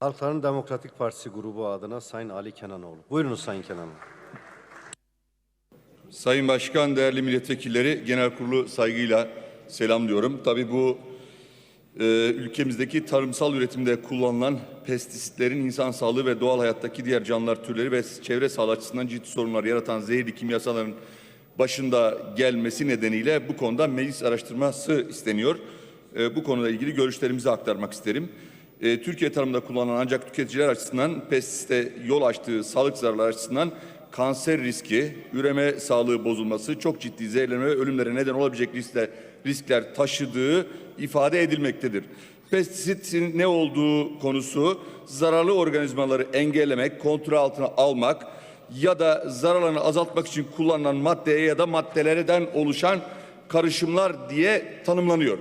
Halkların Demokratik Partisi grubu adına Sayın Ali Kenanoğlu. Buyurunuz Sayın Kenanoğlu. Sayın Başkan, değerli milletvekilleri, genel kurulu saygıyla selamlıyorum. Tabii bu e, ülkemizdeki tarımsal üretimde kullanılan pestisitlerin insan sağlığı ve doğal hayattaki diğer canlılar türleri ve çevre sağlığı açısından ciddi sorunlar yaratan zehirli kimyasalların başında gelmesi nedeniyle bu konuda meclis araştırması isteniyor. E, bu konuyla ilgili görüşlerimizi aktarmak isterim. E, Türkiye tarımında kullanılan ancak tüketiciler açısından pestisite yol açtığı sağlık zararları açısından kanser riski, üreme sağlığı bozulması, çok ciddi zehirlenme ve ölümlere neden olabilecek riskler, riskler taşıdığı ifade edilmektedir. Pestisitin ne olduğu konusu zararlı organizmaları engellemek, kontrol altına almak ya da zararlarını azaltmak için kullanılan maddeye ya da maddelerden oluşan karışımlar diye tanımlanıyor.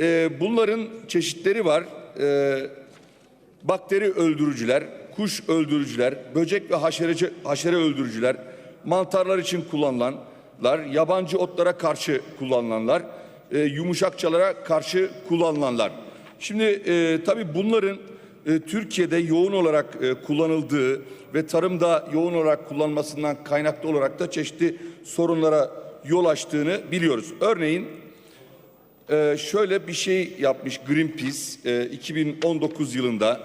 Ee, bunların çeşitleri var. Ee, bakteri öldürücüler, kuş öldürücüler, böcek ve haşereci, haşere öldürücüler, mantarlar için kullanılanlar, yabancı otlara karşı kullanılanlar, e, yumuşakçalara karşı kullanılanlar. Şimdi e, tabii bunların e, Türkiye'de yoğun olarak e, kullanıldığı ve tarımda yoğun olarak kullanılmasından kaynaklı olarak da çeşitli sorunlara yol açtığını biliyoruz. Örneğin ee, şöyle bir şey yapmış Greenpeace e, 2019 yılında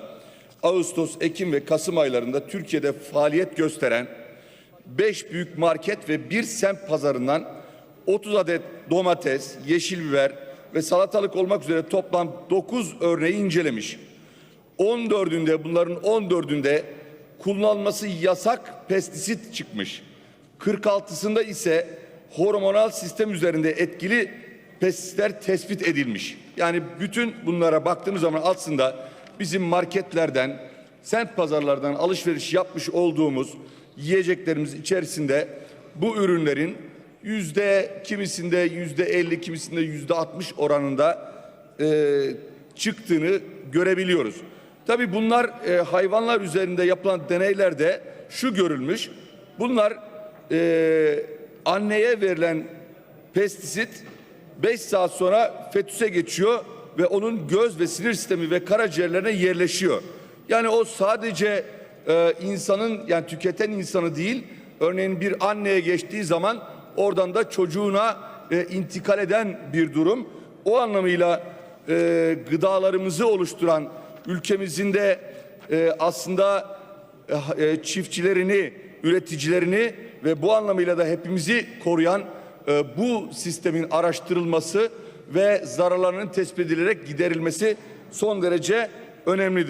Ağustos, Ekim ve Kasım aylarında Türkiye'de faaliyet gösteren 5 büyük market ve bir semt pazarından 30 adet domates, yeşil biber ve salatalık olmak üzere toplam 9 örneği incelemiş. 14'ünde bunların 14'ünde kullanılması yasak pestisit çıkmış. 46'sında ise hormonal sistem üzerinde etkili pestisitler tespit edilmiş. Yani bütün bunlara baktığımız zaman aslında bizim marketlerden, sent pazarlardan alışveriş yapmış olduğumuz yiyeceklerimiz içerisinde bu ürünlerin yüzde kimisinde yüzde 50 kimisinde yüzde 60 oranında e, çıktığını görebiliyoruz. Tabii bunlar e, hayvanlar üzerinde yapılan deneylerde şu görülmüş. Bunlar e, anneye verilen pestisit 5 saat sonra fetüse geçiyor ve onun göz ve sinir sistemi ve karaciğerlerine yerleşiyor. Yani o sadece e, insanın yani tüketen insanı değil, örneğin bir anneye geçtiği zaman oradan da çocuğuna e, intikal eden bir durum. O anlamıyla e, gıdalarımızı oluşturan ülkemizin de e, aslında e, e, çiftçilerini, üreticilerini ve bu anlamıyla da hepimizi koruyan e, bu sistemin araştırılması ve zararlarının tespit edilerek giderilmesi son derece önemlidir.